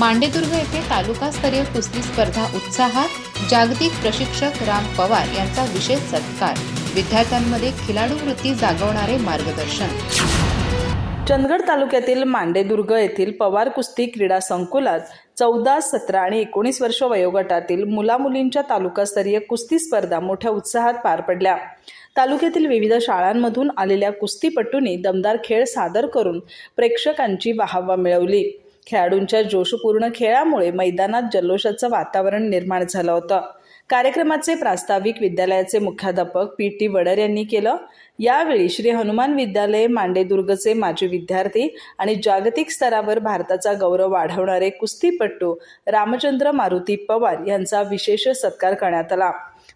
मांडेदुर्ग येथे तालुकास्तरीय कुस्ती स्पर्धा उत्साहात जागतिक प्रशिक्षक राम पवार यांचा विशेष सत्कार. विद्यार्थ्यांमध्ये खिलाडू वृत्ती जागवणारे मार्गदर्शन. चंदगड तालुक्यातील मांडेदुर्ग येथील पवार कुस्ती क्रीडा संकुलात चौदा सतरा आणि एकोणीस वर्ष वयोगटातील मुलामुलींच्या तालुकास्तरीय कुस्ती स्पर्धा मोठ्या उत्साहात पार पडल्या. तालुक्यातील विविध शाळांमधून आलेल्या कुस्तीपटूंनी दमदार खेळ सादर करून प्रेक्षकांची वाहवा मिळवली. खेळाडूंच्या जोशपूर्ण खेळामुळे मैदानात जल्लोषाचं वातावरण निर्माण झालं होतं. कार्यक्रमाचे प्रास्ताविक विद्यालयाचे मुख्याध्यापक पी टी वडर यांनी केलं. यावेळी श्री हनुमान विद्यालय मांडेदुर्गचे माजी विद्यार्थी आणि जागतिक स्तरावर भारताचा गौरव वाढवणारे कुस्तीपटू रामचंद्र मारुती पवार यांचा विशेष सत्कार करण्यात आला.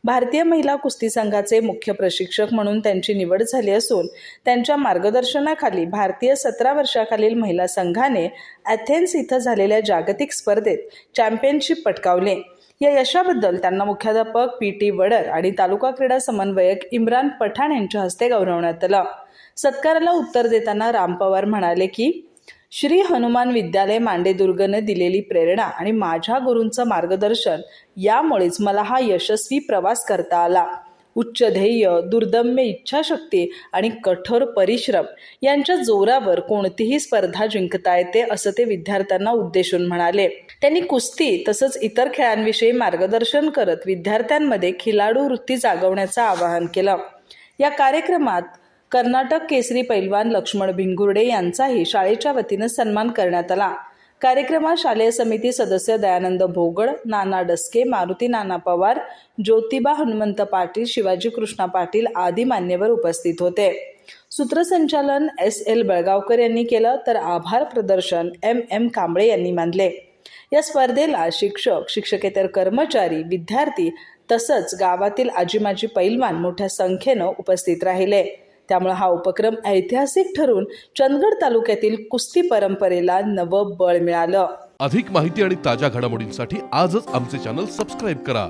भारतीय महिला कुस्ती संघाचे मुख्य प्रशिक्षक म्हणून त्यांची निवड झाली असून त्यांच्या मार्गदर्शनाखाली भारतीय सतरा वर्षाखालील महिला संघाने अथेन्स इथं झालेल्या जागतिक स्पर्धेत चॅम्पियनशिप पटकावले. या यशाबद्दल त्यांना मुख्याध्यापक पी टी वडर आणि तालुका क्रीडा समन्वयक इम्रान पठाण यांच्या हस्ते गौरवण्यात आलं. सत्काराला उत्तर देताना राम पवार म्हणाले की श्री हनुमान विद्यालय मांडेदुर्गने दिलेली प्रेरणा आणि माझ्या गुरूंचं मार्गदर्शन यामुळेच मला हा यशस्वी प्रवास करता आला. उच्च ध्येय दुर्दम्य इच्छाशक्ती आणि कठोर परिश्रम यांच्या जोरावर कोणतीही स्पर्धा जिंकता येते असं ते विद्यार्थ्यांना उद्देशून म्हणाले. त्यांनी कुस्ती तसंच इतर खेळांविषयी मार्गदर्शन करत विद्यार्थ्यांमध्ये खिलाडू वृत्ती जागवण्याचं आवाहन केलं. या कार्यक्रमात कर्नाटक केसरी पैलवान लक्ष्मण भिंगुर्डे यांचाही शाळेच्या वतीनं सन्मान करण्यात आला. कार्यक्रमात शालेय समिती सदस्य दयानंद भोगड नाना डस्के मारुती नाना पवार ज्योतिबा हनुमंत पाटील शिवाजी कृष्णा पाटील आदी मान्यवर उपस्थित होते. सूत्रसंचालन एस एल बळगावकर यांनी केलं तर आभार प्रदर्शन एम एम कांबळे यांनी मानले. या स्पर्धेला शिक्षक शिक्षकेतर कर्मचारी विद्यार्थी तसंच गावातील आजीमाजी पैलवान मोठ्या संख्येनं उपस्थित राहिले. त्यामुळे हा उपक्रम ऐतिहासिक ठरून चंदगड तालुक्यातील कुस्ती परंपरेला नवं बळ मिळालं. अधिक माहिती आणि ताज्या घडामोडींसाठी आजच आमचे चॅनल सबस्क्राईब करा.